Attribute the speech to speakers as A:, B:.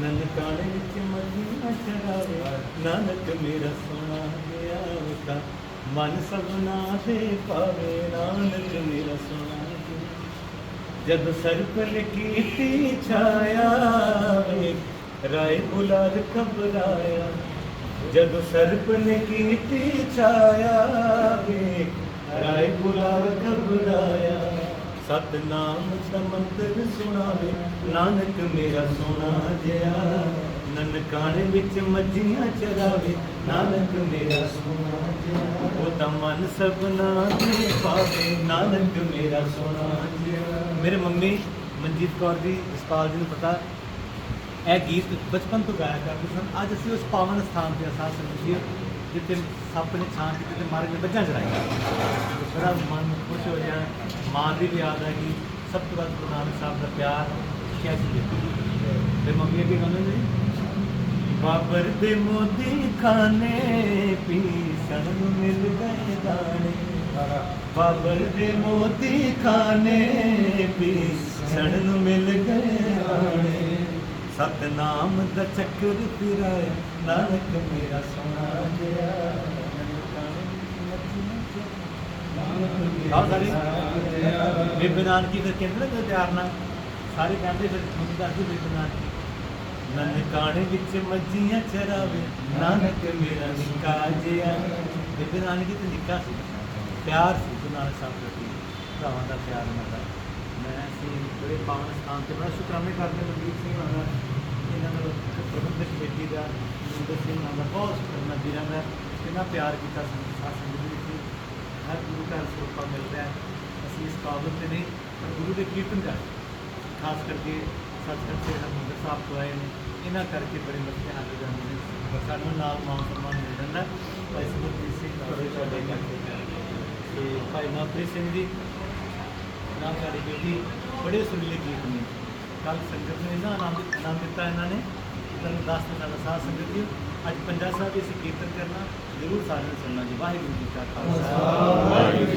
A: ਨਨਕਾਣੇ ਵਿੱਚ ਮਦੀਨਾ ਚੜਾਵੇ। ਨਾਨਕ ਮੇਰਾ ਸੋਨਾ ਗਿਆ ਉਤਾ ਮਨ ਸਭਨਾ ਦੇ ਪਾਵੇ। ਨਾਨਕ ਮੇਰਾ ਸੋਨਾ ਗਿਆ ਜਦ ਸਰਪਲ ਕੀਤੀ ਛਾਇਆ ਵੇ ਰਾਏ ਬੁਲਾਰ ਘਬਰਾਇਆ। ਜਦ ਸਰਪਲ ਨੇ ਕੀਤੀ ਛਾਇਆ ਵੇ ਸਤਨਾਮ ਦਾ ਸੁਣਾਵੇ, ਨਾਨਕ ਮੇਰਾ ਸੋਨਾ ਜਿਆ ਨਨਕਾਣੇ ਵਿੱਚ ਮੱਝੀਆਂ ਚਰਾਵੇ, ਨਾਨਕ ਮੇਰਾ ਸੋਨਾ ਜਿਆ ਉਹ ਤਾਂ ਮਨ ਸਭਨਾ ਦੇ ਪਾਵੇ, ਨਾਨਕ ਮੇਰਾ ਸੋਨਾ ਜਿਆ ਮੇਰੇ ਮੰਮੀ ਮਨਜੀਤ ਕੌਰ ਜੀ, ਜਸਪਾਲ ਜੀ ਨੂੰ ਪਤਾ, ਇਹ ਗੀਤ ਬਚਪਨ ਤੋਂ ਗਾਇਆ ਕਰਦੇ ਸਨ। ਅੱਜ ਅਸੀਂ ਉਸ ਪਾਵਨ ਸਥਾਨ ਤੇ ਅਸਾਸ ਸਮਝੀਏ ਜਿੱਥੇ ਸੱਪ ਨੇ ਛਾਂ ਕੀਤੀ ਤੇ ਮਾਰ ਕੇ ਬੱਚਾ ਚਰਾਇਆ ਬੜਾ ਮਨ ਖੁਸ਼ ਹੋ ਗਿਆ ਮਾਂ ਦੀ ਵੀ ਯਾਦ ਆ ਗਈ ਸਭ ਤੋਂ ਵੱਧ ਗੁਰੂ ਨਾਨਕ ਸਾਹਿਬ ਦਾ ਪਿਆਰ ਕੈਸੀ ਦਿੱਤੀ ਤੇ ਮੰਮੀ ਅੱਗੇ ਕਹਿੰਦੇ ਨੇ ਬਾਬਰ ਦੇ ਮੋਦੀ ਖਾਨੇ ਪੀਸਣ ਨੂੰ ਮਿਲ ਗਏ ਦਾਣੇ। ਬਾਬਰ ਦੇ ਮੋਦੀ ਖਾਨੇ ਪੀਸਣ ਨੂੰ ਮਿਲ ਸਤਨਾਮ ਦਾ ਚੱਕਰ ਫਿਰਾਇਆ। ਨਾਨਕ ਮੇਰਾ ਸੋਨਾ ਜਿਆ ਆਹ ਸਾਰੀ ਬੇਬੇ ਨਾਨਕੀ ਦਾ ਕਹਿੰਦੇ ਨੇ ਪਿਆਰ ਨਾਲ, ਸਾਰੇ ਕਹਿੰਦੇ ਫਿਰ ਤੁਹਾਨੂੰ ਦੱਸਦੇ ਬੇਬੇ ਨਾਨਕੀ ਨਨਕਾਣੇ ਵਿੱਚ ਮੱਝੀਆਂ ਚਰਾਵੇ, ਨਾਨਕ ਮੇਰਾ ਨਿੱਕਾ ਜਿਹਾ। ਬੇਬੇ ਨਾਨਕੀ ਤੇ ਨਿੱਕਾ ਸੀ, ਪਿਆਰ ਸੀ ਗੁਰੂ ਨਾਨਕ ਪ੍ਰਤੀ ਭਰਾਵਾਂ ਦਾ ਪਿਆਰ ਉਹਨਾਂ ਮੈਂ ਅਸੀਂ ਬੜੇ ਪਾਵਨ ਸਥਾਨ ਤੇ ਬੜਾ ਸ਼ੁਕਰਾਨੇ ਕਰਦੇ ਹਾਂ ਮਨਦੀਪ ਸਿੰਘ ਉਹਨਾਂ ਦਾ ਇਹਨਾਂ ਦਾ ਪ੍ਰਬੰਧਕ ਕਮੇਟੀ ਦਾ ਜਿੰਦਰ ਸਿੰਘ ਉਹਨਾਂ ਦਾ ਬਹੁਤ ਸ਼ੁਕਰਾਨਾ ਵੀਰਾਂ ਦਾ ਕਿੰਨਾ ਪਿਆਰ ਕੀਤਾ ਸੰਗਤ ਸੰਗਤ ਵਿੱਚ। ਹਰ ਗੁਰੂ ਘਰ ਸਰੂਪਾ ਮਿਲਦਾ ਹੈ। ਅਸੀਂ ਇਸ ਕਾਬਲ ਤੇ ਨਹੀਂ, ਪਰ ਗੁਰੂ ਦੇ ਕੀਰਤਨ ਕਰ ਖਾਸ ਕਰਕੇ ਸਤਿਗੁਰ ਦੇ ਹਰਿਮੰਦਰ ਸਾਹਿਬ ਤੋਂ ਆਏ ਨੇ, ਇਹਨਾਂ ਕਰਕੇ ਬੜੇ ਮਸਲੇ ਹੱਲ ਜਾਂਦੇ ਨੇ। ਸਾਨੂੰ ਨਾਲ ਮਾਨ ਸਨਮਾਨ ਮਿਲ ਜਾਂਦਾ ਭਾਈ ਸੁਖਜੀਤ ਸਿੰਘ ਤੁਹਾਡੇ ਤੁਹਾਡੇ ਤੇ ਭਾਈ ਨਵਪ੍ਰੀਤ ਸਿੰਘ ਜੀ ਨਾਲ ਸਾਡੀ ਬੇਟੀ ਬੜੇ ਸੁਰੀਲੇ ਗੀਤ ਨੇ। ਕੱਲ ਸੰਗਤ ਨੇ ਨਾ ਆਨੰਦ ਆਨੰਦ ਦਿੱਤਾ ਇਹਨਾਂ ਨੇ। ਤੁਹਾਨੂੰ ਦੱਸ ਦਿਨਾਂ ਦਾ ਸਾਥ ਸੰਗਤ ਜੀ ਅੱਜ ਪੰਜਾ ਸਾਹਿਬ ਇਸ ਕੀਰਤਨ ਕਰਨਾ, ਜ਼ਰੂਰ ਸਾਰਿਆਂ ਨੂੰ ਸੁਣਨਾ ਜੀ। ਵਾਹਿਗੁਰੂ ਜੀ ਕਾ ਖਾਲਸਾ। ਵਾਹਿਗੁਰੂ ਜੀ